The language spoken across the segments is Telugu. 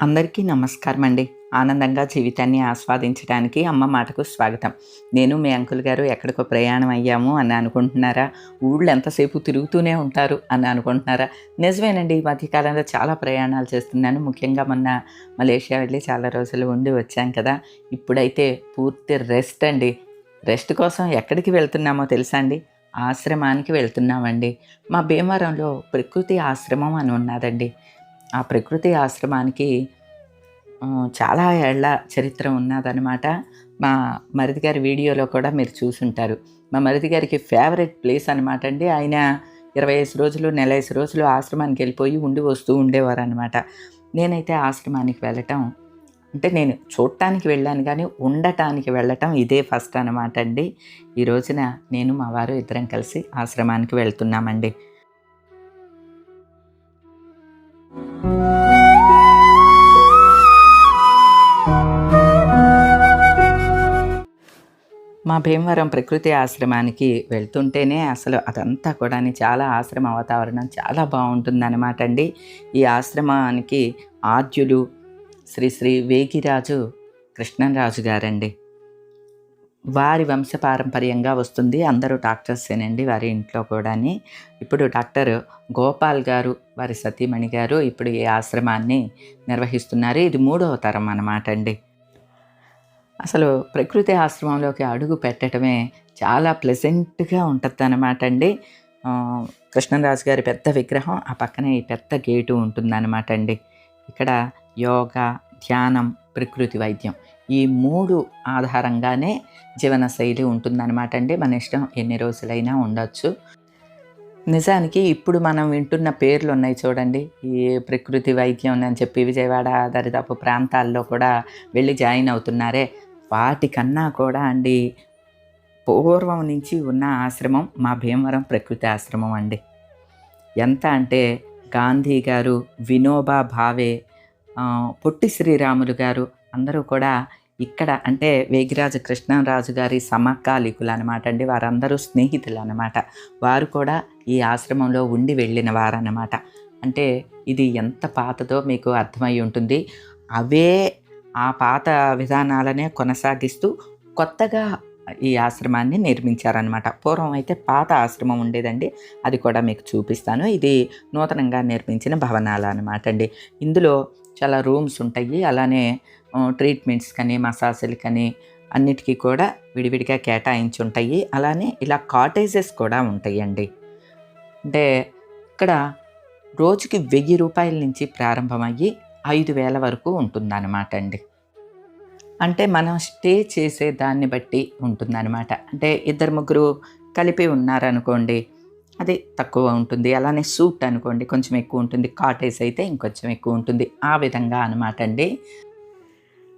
అందరికీ నమస్కారం అండి ఆనందంగా జీవితాన్ని ఆస్వాదించడానికి అమ్మ మాటకు స్వాగతం. నేను మీ అంకుల్ గారు ఎక్కడికో ప్రయాణం అయ్యాము అని అనుకుంటున్నారా? ఊళ్ళు ఎంతసేపు తిరుగుతూనే ఉంటారు అని అనుకుంటున్నారా? నిజమేనండి ఈ మధ్యకాలంలో చాలా ప్రయాణాలు చేస్తున్నాను. ముఖ్యంగా మొన్న మలేషియా వెళ్ళి చాలా రోజులు ఉండి వచ్చాం కదా. ఇప్పుడైతే పూర్తి రెస్ట్ అండి. రెస్ట్ కోసం ఎక్కడికి వెళ్తున్నామో తెలుసా అండి? ఆశ్రమానికి వెళ్తున్నామండి. మా భీమవరంలో ప్రకృతి ఆశ్రమం అని ఉన్నదండి. ఆ ప్రకృతి ఆశ్రమానికి చాలా ఏళ్ళ చరిత్ర ఉన్నదనమాట మా మరిది గారి వీడియోలో కూడా మీరు చూసుంటారు. మా మరిది గారికి ఫేవరెట్ ప్లేస్ అనమాట అండి. ఆయన ఇరవై ఐదు రోజులు నెల ఐదు రోజులు ఆశ్రమానికి వెళ్ళిపోయి ఉండి వస్తూ ఉండేవారు అనమాట నేనైతే ఆశ్రమానికి వెళ్ళటం అంటే నేను చూడటానికి వెళ్ళాను కానీ ఉండటానికి వెళ్ళటం ఇదే ఫస్ట్ అనమాట అండి. ఈ రోజున నేను మా వారు ఇద్దరం కలిసి ఆశ్రమానికి వెళ్తున్నామండి. మా భీమవరం ప్రకృతి ఆశ్రమానికి వెళ్తుంటేనే అసలు అదంతా కూడా చాలా ఆశ్రమ వాతావరణం చాలా బాగుంటుందన్నమాట అండి. ఈ ఆశ్రమానికి ఆద్యులు శ్రీ శ్రీ వేగిరాజు కృష్ణరాజు గారండి. వారి వంశపారంపర్యంగా వస్తుంది. అందరూ డాక్టర్సేనండి వారి ఇంట్లో కూడాని. ఇప్పుడు డాక్టర్ గోపాల్ గారు వారి సతీమణి గారు ఇప్పుడు ఈ ఆశ్రమాన్ని నిర్వహిస్తున్నారు. ఇది మూడవ తరం అన్నమాట అండి. అసలు ప్రకృతి ఆశ్రమంలోకి అడుగు పెట్టడమే చాలా ప్లెజెంట్గా ఉంటుంది అనమాట అండి కృష్ణరాజు గారి పెద్ద విగ్రహం ఆ పక్కనే ఈ పెద్ద గేటు ఉంటుందన్నమాట అండి. ఇక్కడ యోగా ధ్యానం ప్రకృతి వైద్యం ఈ మూడు ఆధారంగానే జీవనశైలి ఉంటుందన్నమాట అండి. మన ఇష్టం ఎన్ని రోజులైనా ఉండొచ్చు. నిజానికి ఇప్పుడు మనం వింటున్న పేర్లు ఉన్నాయి చూడండి. ఈ ప్రకృతి వైద్యం అని చెప్పి విజయవాడ దరిదాపు ప్రాంతాల్లో కూడా వెళ్ళి జాయిన్ అవుతున్నారే. వాటికన్నా కూడా అండి పూర్వం నుంచి ఉన్న ఆశ్రమం మా భీమవరం ప్రకృతి ఆశ్రమం అండి. ఎంత అంటే గాంధీ గారు వినోబా భావే పొట్టి శ్రీరాములు గారు అందరూ కూడా ఇక్కడ అంటే వేగిరాజు కృష్ణరాజు గారి సమకాలీకులు అనమాట అండి. వారందరూ స్నేహితులు అనమాట వారు కూడా ఈ ఆశ్రమంలో ఉండి వెళ్ళిన వారన్నమాట. అంటే ఇది ఎంత పాతదో మీకు అర్థమై ఉంటుంది. అవే ఆ పాత విధానాలనే కొనసాగిస్తూ కొత్తగా ఈ ఆశ్రమాన్ని నిర్మించారనమాట పూర్వం అయితే పాత ఆశ్రమం ఉండేదండి. అది కూడా మీకు చూపిస్తాను. ఇది నూతనంగా నిర్మించిన భవనాలు అనమాట అండి. ఇందులో చాలా రూమ్స్ ఉంటాయి. అలానే ట్రీట్మెంట్స్ కానీ మసాజులు కానీ అన్నిటికీ కూడా విడివిడిగా కేటాయించి ఉంటాయి అలానే ఇలా కాటేజెస్ కూడా ఉంటాయండి. అంటే ఇక్కడ రోజుకి వెయ్యి రూపాయల నుంచి ప్రారంభమయ్యి ఐదు వేల వరకు ఉంటుందన్నమాట అండి. అంటే మనం స్టే చేసే దాన్ని బట్టి ఉంటుందన్నమాట. అంటే ఇద్దరు ముగ్గురు కలిపి ఉన్నారనుకోండి అది తక్కువ ఉంటుంది. అలానే సూట్ అనుకోండి కొంచెం ఎక్కువ ఉంటుంది. కాటేజ్ అయితే ఇంకొంచెం ఎక్కువ ఉంటుంది. ఆ విధంగా అనమాట అండి.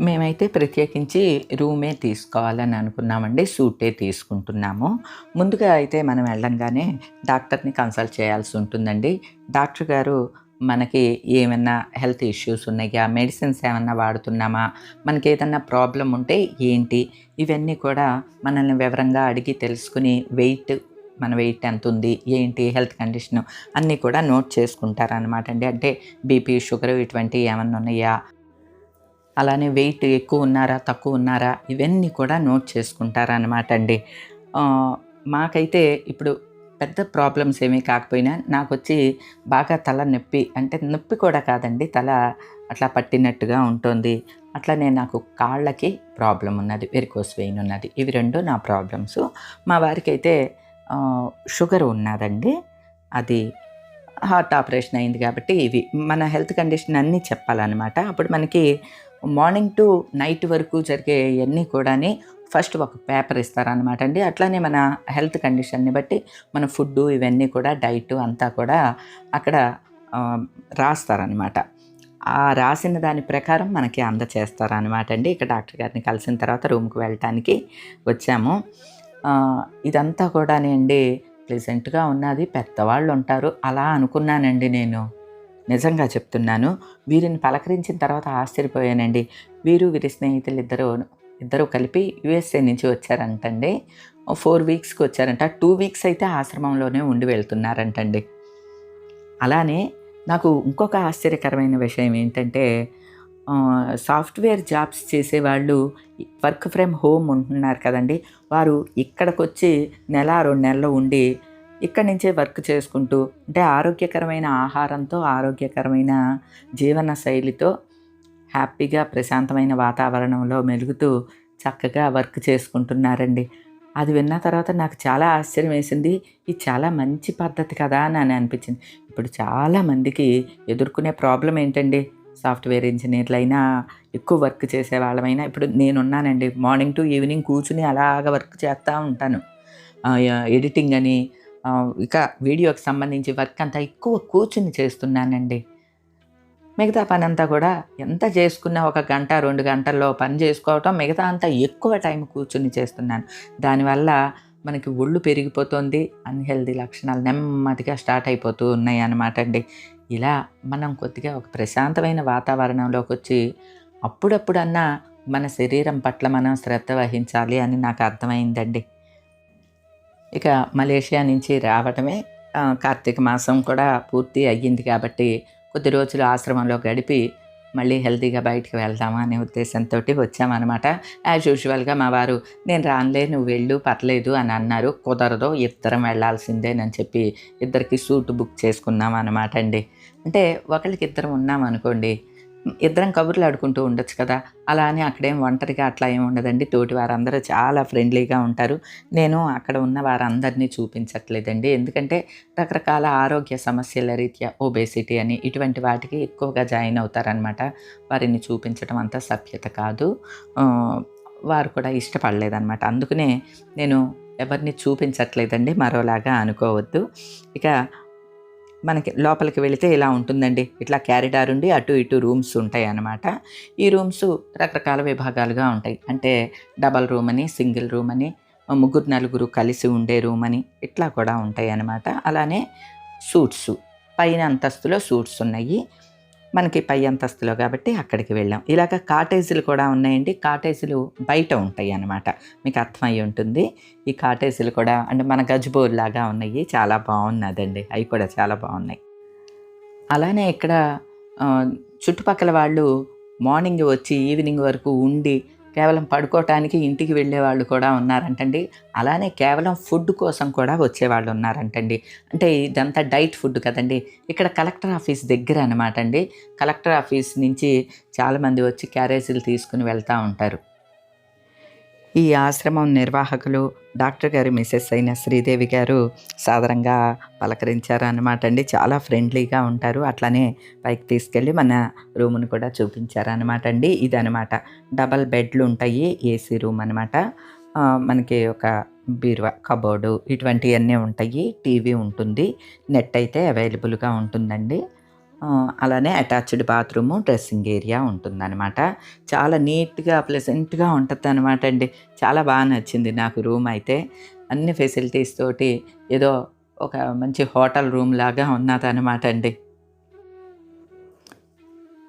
మేమైతే ప్రత్యేకించి రూమే తీసుకోవాలని అనుకున్నామండి సూటే తీసుకుంటున్నాము. ముందుగా అయితే మనం వెళ్ళంగానే డాక్టర్ని కన్సల్ట్ చేయాల్సి ఉంటుందండి. డాక్టర్ గారు మనకి ఏమైనా హెల్త్ ఇష్యూస్ ఉన్నాయా మెడిసిన్స్ ఏమైనా వాడుతున్నామా మనకి ఏదన్నా ప్రాబ్లం ఉంటే ఏంటి ఇవన్నీ కూడా మనల్ని వివరంగా అడిగి తెలుసుకుని వెయిట్ మన వెయిట్ ఎంత ఉంది ఏంటి హెల్త్ కండిషన్ అన్నీ కూడా నోట్ చేసుకుంటారనమాట అండి. అంటే బీపీ షుగర్ ఇటువంటివి ఏమన్నా ఉన్నాయా అలానే వెయిట్ ఎక్కువ ఉన్నారా తక్కువ ఉన్నారా ఇవన్నీ కూడా నోట్ చేసుకుంటారనమాట అండి. మాకైతే ఇప్పుడు పెద్ద ప్రాబ్లమ్స్ ఏమీ కాకపోయినా నాకు వచ్చి బాగా తల నొప్పి అంటే నొప్పి కూడా కాదండి తల అట్లా పట్టినట్టుగా ఉంటుంది. అట్లనే నాకు కాళ్ళకి ప్రాబ్లం ఉన్నది వెరికోస్ వెయిన్ ఉన్నది. ఇవి రెండు నా ప్రాబ్లమ్స్. మా వారికి అయితే షుగర్ ఉన్నదండి. అది హార్ట్ ఆపరేషన్ అయింది కాబట్టి ఇవి. మన హెల్త్ కండిషన్ అన్నీ చెప్పాలన్నమాట. అప్పుడు మనకి మార్నింగ్ టు నైట్ వరకు జరిగే అన్నీ కూడాని ఫస్ట్ ఒక పేపర్ ఇస్తారనమాట అండి. అట్లానే మన హెల్త్ కండిషన్ని బట్టి మన ఫుడ్ ఇవన్నీ కూడా డైట్ అంతా కూడా అక్కడ రాస్తారనమాట ఆ రాసిన దాని ప్రకారం మనకి అందచేస్తారనమాట అండి. ఇక డాక్టర్ గారిని కలిసిన తర్వాత రూమ్కి వెళ్ళటానికి వచ్చాము. ఇదంతా కూడా అండి ప్లెజెంట్గా ఉన్నది. పెద్దవాళ్ళు ఉంటారు అలా అనుకున్నానండి నేను. నిజంగా చెప్తున్నాను. వీరిని పలకరించిన తర్వాత ఆశ్చర్యపోయానండి. వీరు వీరి స్నేహితులు ఇద్దరు ఇద్దరు కలిపి యుఎస్ఏ నుంచి వచ్చారంటండి. ఫోర్ వీక్స్కి వచ్చారంట. టూ వీక్స్ అయితే ఆశ్రమంలోనే ఉండి వెళ్తున్నారంటండి. అలానే నాకు ఇంకొక ఆశ్చర్యకరమైన విషయం ఏంటంటే సాఫ్ట్వేర్ జాబ్స్ చేసేవాళ్ళు వర్క్ ఫ్రమ్ హోమ్ ఉంటున్నారు కదండి. వారు ఇక్కడికి వచ్చి నెల రెండు నెలలు ఉండి ఇక్కడి నుంచే వర్క్ చేసుకుంటూ అంటే ఆరోగ్యకరమైన ఆహారంతో ఆరోగ్యకరమైన జీవన శైలితో హ్యాపీగా ప్రశాంతమైన వాతావరణంలో మెలుగుతూ చక్కగా వర్క్ చేసుకుంటున్నారండి. అది విన్న తర్వాత నాకు చాలా ఆశ్చర్యం వేసింది. ఇది చాలా మంచి పద్ధతి కదా అని అని అనిపించింది. ఇప్పుడు చాలామందికి ఎదుర్కొనే ప్రాబ్లం ఏంటండి? సాఫ్ట్వేర్ ఇంజనీర్లైనా ఎక్కువ వర్క్ చేసే వాళ్ళమైనా ఇప్పుడు నేనున్నానండి. మార్నింగ్ టు ఈవినింగ్ కూర్చుని అలాగ వర్క్ చేస్తూ ఉంటాను. ఎడిటింగ్ అని ఇక వీడియోకి సంబంధించి వర్క్ అంతా ఎక్కువ కూర్చుని చేస్తున్నానండి. మిగతా పని అంతా కూడా ఎంత చేసుకున్నా ఒక గంట రెండు గంటల్లో పని చేసుకోవటం మిగతా అంతా ఎక్కువ టైం కూర్చుని చేస్తున్నాను. దానివల్ల మనకి ఒళ్ళు పెరిగిపోతుంది అన్హెల్దీ లక్షణాలు నెమ్మదిగా స్టార్ట్ అయిపోతూ ఉన్నాయి అన్నమాట అండి. ఇలా మనం కొద్దిగా ఒక ప్రశాంతమైన వాతావరణంలోకి వచ్చి అప్పుడప్పుడన్నా మన శరీరం పట్ల మనం శ్రద్ధ వహించాలి అని నాకు అర్థమైందండి. ఇక మలేషియా నుంచి రావటమే కార్తీక మాసం కూడా పూర్తి అయ్యింది కాబట్టి కొద్ది రోజులు ఆశ్రమంలో గడిపి మళ్ళీ హెల్తీగా బయటికి వెళ్దామా అనే ఉద్దేశంతో వచ్చామన్నమాట. యాజ్ యూజువల్గా మా వారు నేను రానులే నువ్వు వెళ్ళు పర్లేదు అని అన్నారు. కుదరదు ఇద్దరం వెళ్ళాల్సిందేనని చెప్పి ఇద్దరికి సూట్ బుక్ చేసుకున్నాం అనమాట అండి. అంటే ఒకరికి ఇద్దరం ఉన్నాం అనుకోండి ఇద్దరం కబుర్లు ఆడుకుంటూ ఉండొచ్చు కదా. అలా అని అక్కడేం ఒంటరిగా అట్లా ఏమి ఉండదండి. తోటి వారందరూ చాలా ఫ్రెండ్లీగా ఉంటారు. నేను అక్కడ ఉన్న వారందరినీ చూపించట్లేదండి. ఎందుకంటే రకరకాల ఆరోగ్య సమస్యల రీత్యా ఒబేసిటీ అని ఇటువంటి వాటికి ఎక్కువగా జాయిన్ అవుతారనమాట వారిని చూపించడం అంత సభ్యత కాదు. వారు కూడా ఇష్టపడలేదన్నమాట. అందుకనే నేను ఎవరిని చూపించట్లేదండి. మరోలాగా అనుకోవద్దు. ఇక మనకి లోపలికి వెళితే ఇలా ఉంటుందండి. ఇట్లా క్యారిడార్ ఉండి అటు ఇటు రూమ్స్ ఉంటాయి అన్నమాట. ఈ రూమ్స్ రకరకాల విభాగాలుగా ఉంటాయి. అంటే డబల్ రూమ్ అని సింగిల్ రూమ్ అని ముగ్గురు నలుగురు కలిసి ఉండే రూమ్ అని ఇట్లా కూడా ఉంటాయి అన్నమాట. అలానే సూట్స్ పైన అంతస్తులో సూట్స్ ఉన్నాయి. మనకి పై అంతస్తులో కాబట్టి అక్కడికి వెళ్ళాం. ఇలాగ కాటేజీలు కూడా ఉన్నాయండి. కాటేజీలు బయట ఉంటాయి అన్నమాట. మీకు అర్థమై ఉంటుంది. ఈ కాటేజీలు కూడా అంటే మన గజ్బోర్ లాగా ఉన్నాయి. చాలా బాగున్నదండి. అవి కూడా చాలా బాగున్నాయి. అలానే ఇక్కడ చుట్టుపక్కల వాళ్ళు మార్నింగ్ వచ్చి ఈవినింగ్ వరకు ఉండి కేవలం పడుకోవటానికి ఇంటికి వెళ్ళే వాళ్ళు కూడా ఉన్నారంటండి. అలానే కేవలం ఫుడ్ కోసం కూడా వచ్చేవాళ్ళు ఉన్నారంటండి. అంటే ఇదంతా డైట్ ఫుడ్ కదండి. ఇక్కడ కలెక్టర్ ఆఫీస్ దగ్గర అనమాట అండి. కలెక్టర్ ఆఫీస్ నుంచి చాలామంది వచ్చి క్యారేజీలు తీసుకుని వెళ్తూ ఉంటారు. ఈ ఆశ్రమం నిర్వాహకులు డాక్టర్ గారి మిసెస్ అయిన శ్రీదేవి గారు సాధారణంగా పలకరించారు అండి చాలా ఫ్రెండ్లీగా ఉంటారు. అట్లానే పైకి తీసుకెళ్ళి మన రూమ్ను కూడా చూపించారు అనమాట అండి ఇదనమాట డబల్ బెడ్లు ఉంటాయి ఏసీ రూమ్ అనమాట మనకి ఒక బీరువా కబోర్డు ఇటువంటివన్నీ ఉంటాయి. టీవీ ఉంటుంది. నెట్ అయితే అవైలబుల్గా ఉంటుందండి. అలానే అటాచ్డ్ బాత్రూము డ్రెస్సింగ్ ఏరియా ఉంటుందన్నమాట. చాలా నీట్గా ప్లెజెంట్గా ఉంటుంది అనమాట అండి. చాలా బాగా నచ్చింది నాకు రూమ్ అయితే. అన్ని ఫెసిలిటీస్ తోటి ఏదో ఒక మంచి హోటల్ రూమ్ లాగా ఉన్నదన్నమాట అండి.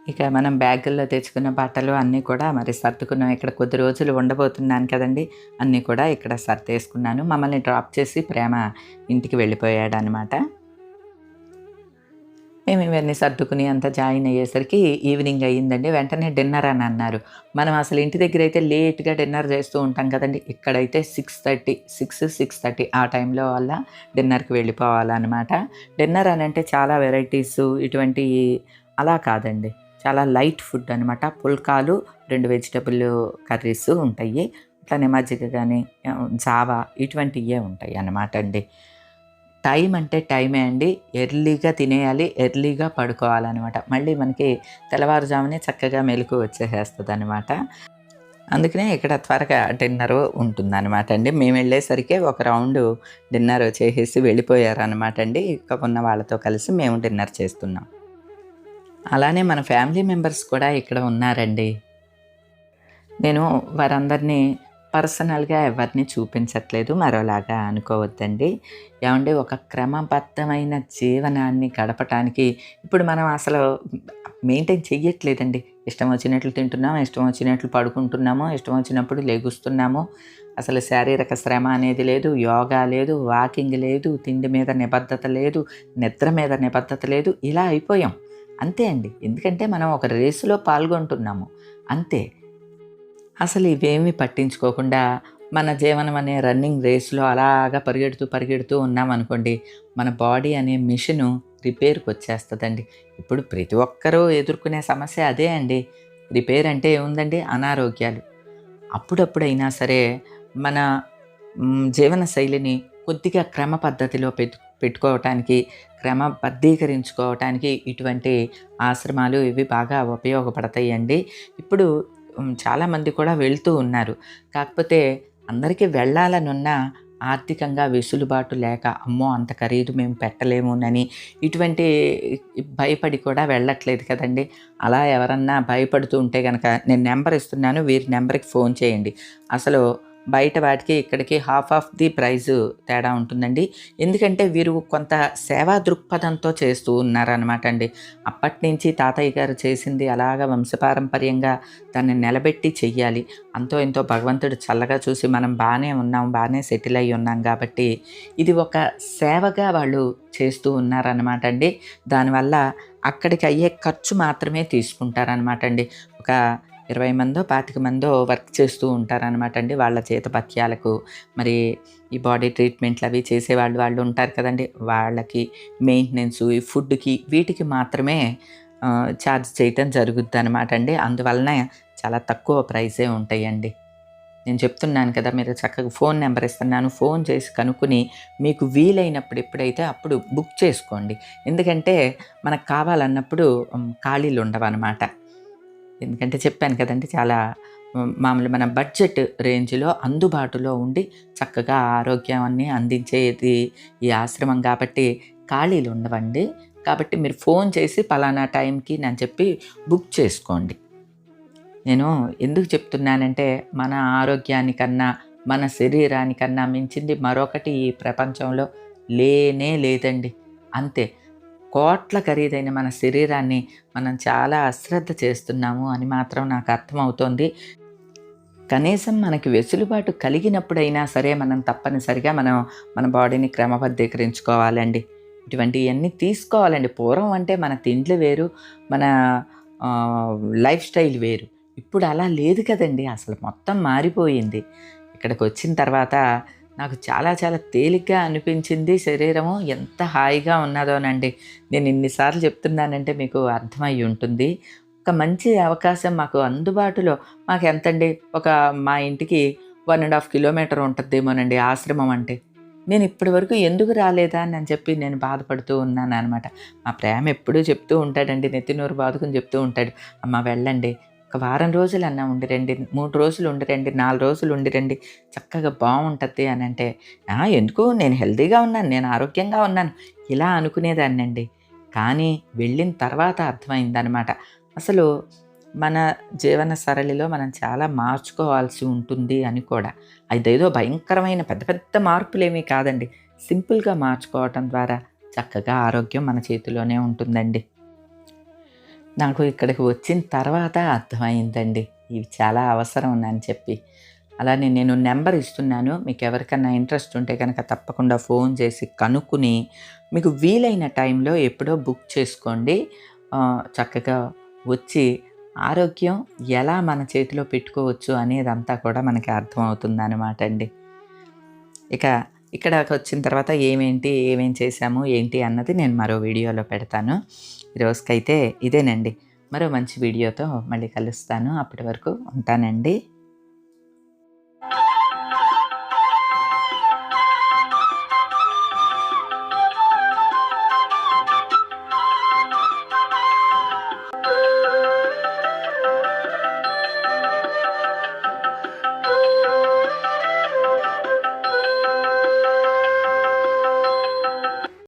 ఇక మనం బ్యాగుల్లో తెచ్చుకున్న బట్టలు అన్నీ కూడా మరి సర్దుకున్నాం. ఇక్కడ కొద్ది రోజులు ఉండబోతున్నాను కదండి. అన్నీ కూడా ఇక్కడ సర్దేసుకున్నాను. మమ్మల్ని డ్రాప్ చేసి ప్రేమ ఇంటికి వెళ్ళిపోయాడు అనమాట మేము ఇవన్నీ సర్దుకుని అంతా జాయిన్ అయ్యేసరికి ఈవినింగ్ అయ్యిందండి. వెంటనే డిన్నర్ అని అన్నారు. మనం అసలు ఇంటి దగ్గర అయితే లేట్గా డిన్నర్ చేస్తూ ఉంటాం కదండి. ఇక్కడైతే six thirty six six thirty ఆ టైంలో వల్ల డిన్నర్కి వెళ్ళిపోవాలన్నమాట. డిన్నర్ అని అంటే చాలా వెరైటీస్ ఇటువంటి అలా కాదండి. చాలా లైట్ ఫుడ్ అనమాట పుల్కాలు రెండు వెజిటబుల్ కర్రీస్ ఉంటాయి. అట్లానే మజ్జిగ కానీ జావా ఇటువంటివే ఉంటాయి అన్నమాట అండి. టైం అంటే టైమే అండి. ఎర్లీగా తినేయాలి ఎర్లీగా పడుకోవాలన్నమాట. మళ్ళీ మనకి తెల్లవారుజామునే చక్కగా మెలకు వచ్చేసేస్తుంది అనమాట అందుకనే ఇక్కడ త్వరగా డిన్నర్ ఉంటుందన్నమాట అండి. మేము వెళ్ళేసరికి ఒక రౌండ్ డిన్నర్ చేసేసి వెళ్ళిపోయారనమాట అండి. ఇక ఉన్న వాళ్ళతో కలిసి మేము డిన్నర్ చేస్తున్నాం. అలానే మన ఫ్యామిలీ మెంబర్స్ కూడా ఇక్కడ ఉన్నారండి. నేను వారందరినీ పర్సనల్గా ఎవరిని చూపించట్లేదు మరోలాగా అనుకోవద్దండి. ఏమంటే ఒక క్రమబద్ధమైన జీవనాన్ని గడపటానికి ఇప్పుడు మనం అసలు మెయింటైన్ చెయ్యట్లేదండి. ఇష్టం వచ్చినట్లు తింటున్నాము ఇష్టం వచ్చినట్లు పడుకుంటున్నాము ఇష్టం వచ్చినప్పుడు లెగుస్తున్నాము. అసలు శారీరక శ్రమ అనేది లేదు యోగా లేదు వాకింగ్ లేదు తిండి మీద నిబద్ధత లేదు నిద్ర మీద నిబద్ధత లేదు ఇలా అయిపోయాం. అంతే అండి. ఎందుకంటే మనం ఒక రేసులో పాల్గొంటున్నాము. అంతే. అసలు ఇవేమి పట్టించుకోకుండా మన జీవనం అనే రన్నింగ్ రేస్లో అలాగా పరిగెడుతూ పరిగెడుతూ ఉన్నామనుకోండి మన బాడీ అనే మిషను రిపేర్కి వచ్చేస్తుందండి. ఇప్పుడు ప్రతి ఒక్కరూ ఎదుర్కొనే సమస్య అదే అండి. రిపేర్ అంటే ఏముందండి? అనారోగ్యాలు. అప్పుడప్పుడైనా సరే మన జీవన శైలిని కొద్దిగా క్రమ పద్ధతిలో పెట్టు పెట్టుకోవటానికి క్రమబద్ధీకరించుకోవటానికి ఇటువంటి ఆశ్రమాలు ఇవి బాగా ఉపయోగపడతాయి అండి ఇప్పుడు చాలామంది కూడా వెళ్తూ ఉన్నారు. కాకపోతే అందరికీ వెళ్ళాలనున్న ఆర్థికంగా వెసులుబాటు లేక అమ్మో అంత ఖరీదు మేము పెట్టలేమునని ఇటువంటి భయపడి కూడా వెళ్ళట్లేదు కదండి. అలా ఎవరన్నా భయపడుతూ ఉంటే కనుక నేను నెంబర్ ఇస్తున్నాను వీరి నెంబర్కి ఫోన్ చేయండి. అసలు బయట వాటికి ఇక్కడికి హాఫ్ ఆఫ్ ది ప్రైజ్ తేడా ఉంటుందండి. ఎందుకంటే వీరు కొంత సేవా దృక్పథంతో చేస్తూ ఉన్నారనమాట అండి. అప్పటి నుంచి తాతయ్య గారు చేసింది అలాగ వంశపారంపర్యంగా దాన్ని నిలబెట్టి చెయ్యాలి. అంతో ఎంతో భగవంతుడు చల్లగా చూసి మనం బాగానే ఉన్నాం బాగానే సెటిల్ అయి ఉన్నాం కాబట్టి ఇది ఒక సేవగా వాళ్ళు చేస్తూ ఉన్నారనమాట అండి. దానివల్ల అక్కడికి అయ్యే ఖర్చు మాత్రమే తీసుకుంటారనమాట అండి. ఒక ఇరవై మందో పాతిక మందో వర్క్ చేస్తూ ఉంటారనమాట అండి. వాళ్ళ చేతపత్యాలకు మరి ఈ బాడీ ట్రీట్మెంట్లు అవి చేసేవాళ్ళు వాళ్ళు ఉంటారు కదండి. వాళ్ళకి మెయింటెనెన్స్ ఈ ఫుడ్కి వీటికి మాత్రమే ఛార్జ్ చేయటం జరుగుద్ది అనమాట అండి. అందువలన చాలా తక్కువ ప్రైసే ఉంటాయండి. నేను చెప్తున్నాను కదా మీరు చక్కగా ఫోన్ నెంబర్ ఇస్తున్నాను. ఫోన్ చేసి కనుక్కుని మీకు వీలైనప్పుడు ఎప్పుడైతే అప్పుడు బుక్ చేసుకోండి. ఎందుకంటే మనకు కావాలన్నప్పుడు ఖాళీలు ఉండవన్నమాట. అనమాట ఎందుకంటే చెప్పాను కదండి చాలా మామూలు మన బడ్జెట్ రేంజ్లో అందుబాటులో ఉండి చక్కగా ఆరోగ్యాన్ని అందించేది ఈ ఆశ్రమం కాబట్టి ఖాళీలు ఉండవండి. కాబట్టి మీరు ఫోన్ చేసి పలానా టైంకి నేను చెప్పి బుక్ చేసుకోండి. నేను ఎందుకు చెప్తున్నానంటే మన ఆరోగ్యానికన్నా మన శరీరానికన్నా మించింది మరొకటి ఈ ప్రపంచంలో లేనే లేదండి. అంతే. కోట్ల ఖరీదైన మన శరీరాన్ని మనం చాలా అశ్రద్ధ చేస్తున్నాము అని మాత్రం నాకు అర్థమవుతోంది. కనీసం మనకి వెసులుబాటు కలిగినప్పుడైనా సరే మనం తప్పనిసరిగా మనం మన బాడీని క్రమబద్ధీకరించుకోవాలండి. ఇటువంటివన్నీ తీసుకోవాలండి. పూర్వం అంటే మన తిండ్లు వేరు మన లైఫ్ స్టైల్ వేరు. ఇప్పుడు అలా లేదు కదండి. అసలు మొత్తం మారిపోయింది. ఇక్కడికి వచ్చిన తర్వాత నాకు చాలా చాలా తేలిగ్గా అనిపించింది శరీరము. ఎంత హాయిగా ఉన్నదోనండి నేను ఇన్నిసార్లు చెప్తున్నానంటే మీకు అర్థమై ఉంటుంది. ఒక మంచి అవకాశం మాకు అందుబాటులో. మాకు ఎంతండి? ఒక మా ఇంటికి వన్ అండ్ హాఫ్ కిలోమీటర్ ఉంటుందేమోనండి ఆశ్రమం అంటే. నేను ఇప్పటి వరకు ఎందుకు రాలేదా అని అని చెప్పి నేను బాధపడుతూ ఉన్నాను అనమాట మా ప్రేమ ఎప్పుడూ చెప్తూ ఉంటాడండి. నెత్తినూరు బాదుకుని చెప్తూ ఉంటాడు. అమ్మ వెళ్ళండి. ఒక వారం రోజులు అన్నా ఉండి రండి మూడు రోజులు ఉండిరండి నాలుగు రోజులు ఉండి రండి చక్కగా బాగుంటుంది అని అంటే ఎందుకు? నేను హెల్తీగా ఉన్నాను నేను ఆరోగ్యంగా ఉన్నాను. ఇలా అనుకునేదాన్నండి. కానీ వెళ్ళిన తర్వాత అర్థమైందనమాట. అసలు మన జీవన సరళిలో మనం చాలా మార్చుకోవాల్సి ఉంటుంది అని కూడా. అదేదో భయంకరమైన పెద్ద పెద్ద మార్పులేమీ కాదండి. సింపుల్గా మార్చుకోవటం ద్వారా చక్కగా ఆరోగ్యం మన చేతిలోనే ఉంటుందండి. నాకు ఇక్కడికి వచ్చిన తర్వాత అర్థమైందండి. ఇవి చాలా అవసరం అని చెప్పి. అలానే నేను నెంబర్ ఇస్తున్నాను. మీకు ఎవరికన్నా ఇంట్రెస్ట్ ఉంటే కనుక తప్పకుండా ఫోన్ చేసి కనుక్కుని మీకు వీలైన టైంలో ఎప్పుడో బుక్ చేసుకోండి. చక్కగా వచ్చి ఆరోగ్యం ఎలా మన చేతిలో పెట్టుకోవచ్చు అనేదంతా కూడా మనకి అర్థమవుతుంది అనమాట అండి. ఇక ఇక్కడకి వచ్చిన తర్వాత ఏమేంటి ఏమేం చేశాము ఏంటి అన్నది నేను మరో వీడియోలో పెడతాను. ఈ రోజుకైతే ఇదేనండి. మరో మంచి వీడియోతో మళ్ళీ కలుస్తాను. అప్పటి వరకు ఉంటానండి.